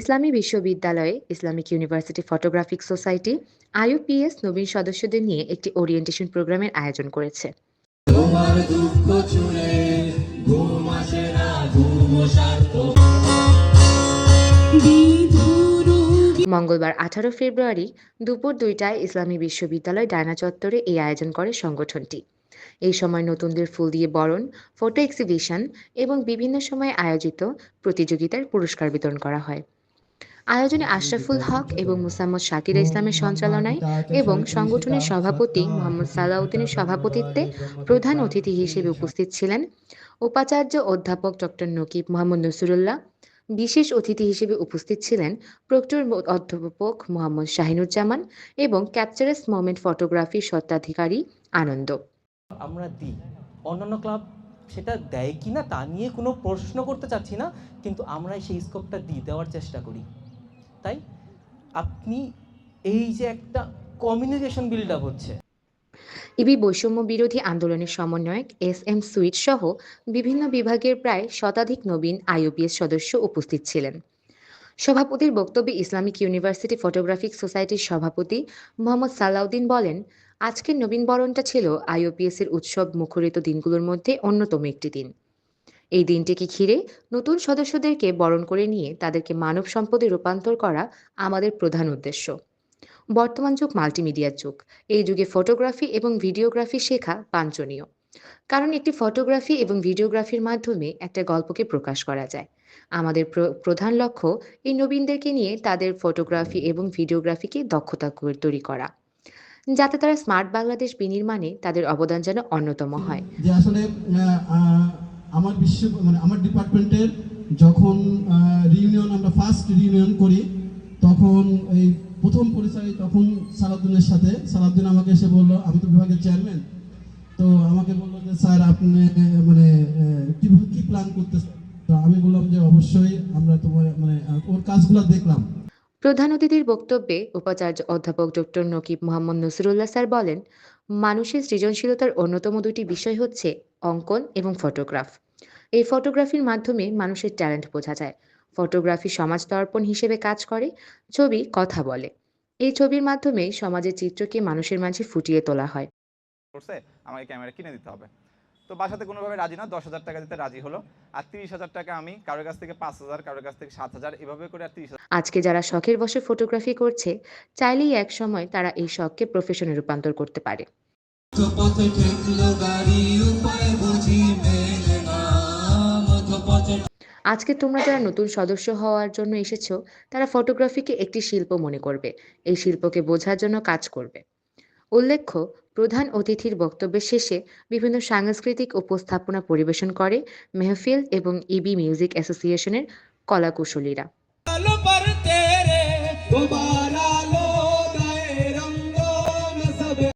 ইসলামী বিশ্ববিদ্যালয়ে Islamic university photographic society IUPS নবীন সদস্যদের নিয়ে একটি ওরিয়েন্টেশন প্রোগ্রামের আয়োজন করেছে। তোমার দুঃখ ছুঁড়ে ঘুম আসে না ঘুম সার্থক। মঙ্গলবার আঠারো ফেব্রুয়ারি দুপুর দুইটায় ইসলামী বিশ্ববিদ্যালয় ডায়না চত্বরে এই আয়োজন করে সংগঠনটি। এই সময় নতুনদের ফুল দিয়ে বরণ ফটো এক্সিবিশন এবং বিভিন্ন সময়ে আয়োজিত প্রতিযোগিতার পুরস্কার বিতরণ করা হয়। আয়োজনে আশরাফুল হক এবং মুসাম্মদ শাকিরা ইসলামের সঞ্চালনায় এবং সংগঠনের সভাপতি মোহাম্মদ সালাউদ্দিনের সভাপতিত্বে প্রধান অতিথি হিসেবে উপস্থিত ছিলেন উপাচার্য অধ্যাপক ডক্টর নকিব মোহাম্মদ নসরুল্লাহ। বিশেষ অতিথি হিসেবে উপস্থিত ছিলেন প্রক্টর অধ্যাপক মোহাম্মদ শাহিনুজ্জামান এবং ক্যাপচারাস মোমেন্ট ফটোগ্রাফির স্বত্বাধিকারী আনন্দ। আমরা দিই। অন্যান্য ক্লাব সেটা দেয় কি না তা নিয়ে কোনো প্রশ্ন করতে চাচ্ছি না, কিন্তু আমরা সেই স্কোপটা দিই দেওয়ার চেষ্টা করি। তাই? আপনি এই যে একটা কমিউনিকেশন বিল্ড আপ হচ্ছে। ইবি বৈষম্য বিরোধী আন্দোলনের সমন্বয়ক এস এম সুইট সহ বিভিন্ন বিভাগের প্রায় শতাধিক নবীন আইওপিএস সদস্য উপস্থিত ছিলেন। সভাপতির বক্তব্যে ইসলামিক ইউনিভার্সিটি ফটোগ্রাফিক সোসাইটির সভাপতি মোহাম্মদ সালাউদ্দিন বলেন, আজকের নবীন বরণটা ছিল আইওপিএস এর উৎসব মুখরিত দিনগুলোর মধ্যে অন্যতম একটি দিন। এই দিনটিকে ঘিরে নতুন সদস্যদেরকে বরণ করে নিয়ে তাদেরকে মানব সম্পদে রূপান্তর করা আমাদের প্রধান উদ্দেশ্য। বর্তমান যুগ মাল্টিমিডিয়ার যুগ। এই যুগে ফটোগ্রাফি এবং ভিডিওগ্রাফি শেখা বাঞ্ছনীয়। কারণ একটি ফটোগ্রাফি এবং ভিডিওগ্রাফির মাধ্যমে একটা গল্পকে প্রকাশ করা যায়। আমাদের প্র- প্রধান লক্ষ্য এই নবীনদেরকে নিয়ে তাদের ফটোগ্রাফি এবং ভিডিওগ্রাফিকে দক্ষতা তৈরি করা। যাতে তারা স্মার্ট বাংলাদেশ বিনির্মাণে তাদের অবদান যেন অন্যতম হয়। আমার বিশ্ব মানে আমার ডিপার্টমেন্টের যখন রিউনিয়ন আমরা ফার্স্ট রিউনিয়ন করি, তখন এই প্রথম পরিচয় তখন সালাউদ্দিনের সাথে। সালাদ্দিন আমাকে এসে বলল, আমি তো বিভাগের চেয়ারম্যান তো আমাকে বলল যে, স্যার, আপনি মানে কীভাবে কি প্ল্যান করতেছেন? তো আমি বললাম যে, অবশ্যই আমরা তোমার মানে ওর কাজগুলো দেখলাম। প্রধান অতিথির বক্তব্যে উপাচার্য অধ্যাপক ডক্টর নকিব মোহাম্মদ নসরুল্লাহ স্যার বলেন, মানুষের সৃজনশীলতার অন্যতম দুটি বিষয় হচ্ছে অঙ্কন এবং ফটোগ্রাফ। এই ফটোগ্রাফির মাধ্যমে মানুষের ট্যালেন্ট বোঝা যায়। ফটোগ্রাফি সমাজ দর্পণ হিসেবে কাজ করে ছবি কথা বলে। এই ছবির মাধ্যমে সমাজের চিত্রকে মানুষের মাঝে ফুটিয়ে তোলা হয়। করছে আমাকে ক্যামেরা কিনে দিতে হবে। তো বাসাতে কোনোভাবে রাজি না দশ হাজার টাকা দিতে রাজি হলো। আর তিরিশ হাজার টাকা আমি কারোর কাছ থেকে পাঁচ হাজার কারোর কাছ থেকে সাত হাজার এভাবে করে আর তিরিশ আজকে যারা শখের বসে ফটোগ্রাফি করছে চাইলেই এক সময় তারা এই শখকে প্রফেশনে রূপান্তর করতে পারে। আজকে তোমরা যারা নতুন সদস্য হওয়ার জন্য এসেছ, তারা ফটোগ্রাফিকে একটি শিল্প মনে করবে। এই শিল্পকে বোঝার জন্য কাজ করবে। উল্লেখ্য, প্রধান অতিথির বক্তব্যের শেষে বিভিন্ন সাংস্কৃতিক উপস্থাপনা পরিবেশন করে মেহফিল এবং ইবি মিউজিক অ্যাসোসিয়েশনের কলাকুশলীরা।